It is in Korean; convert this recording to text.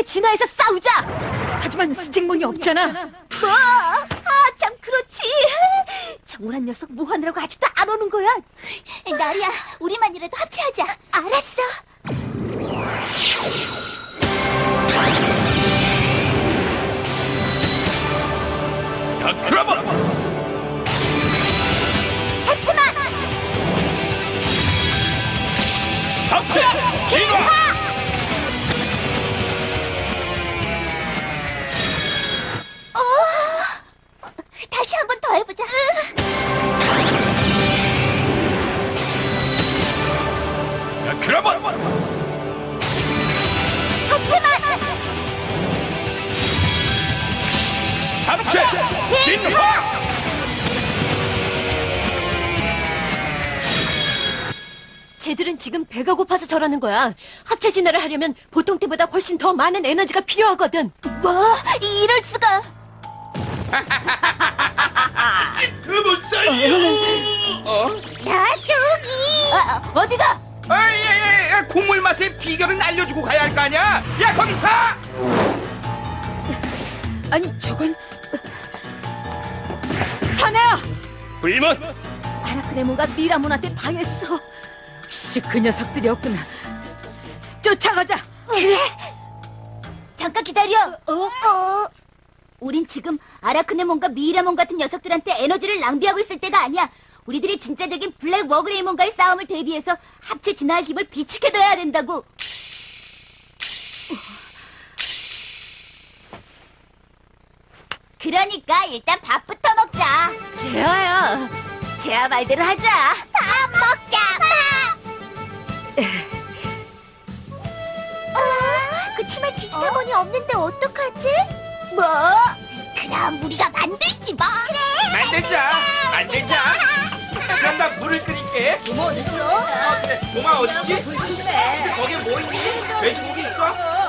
합체 진화해서 싸우자. 하지만 스틱몬이 없잖아. 뭐? 아, 참 그렇지. 정우란 녀석 뭐 하느라고 아직도 안 오는 거야? 나리야, 우리만이라도 합체하자. 알았어. 야, 크라바! 해프만! 합체! 진화! 합체! 진화! 쟤들은 지금 배가 고파서 저러는 거야. 합체 진화를 하려면 보통 때보다 훨씬 더 많은 에너지가 필요하거든. 뭐? 이럴 수가. 그못 살려! 어? 나쪽이. 아, 어디가? 아, 예, 예, 예, 국물 맛의 비결은 알려주고 가야 할 거 아니야? 야, 거기 서! 아니 저건 부임은 아라크레몬과 미라몬한테 당했어. 혹시 그 녀석들이었구나. 쫓아가자. 그래. 잠깐 기다려. 어? 어? 우린 지금 아라크네몬과 미이라몬 같은 녀석들한테 에너지를 낭비하고 있을 때가 아니야. 우리들이 진짜적인 블랙 워그레이몬과의 싸움을 대비해서 합체 진화할 힘을 비축해둬야 된다고. 그러니까 일단 밥부터 먹자. 제아야. 제아 말대로 하자. 밥 먹자. 밥. 어, 그치만 디지타몬이 없는데 어떡하지? 뭐? 그럼 우리가 만들지 뭐. 그래. 만들자, 만들자. 그럼 나 물을 끓일게. 뭐 어딨어? 어, 그래, 동아 어딨지? 근데 거기에 뭐 있니? 돼지고기 있어?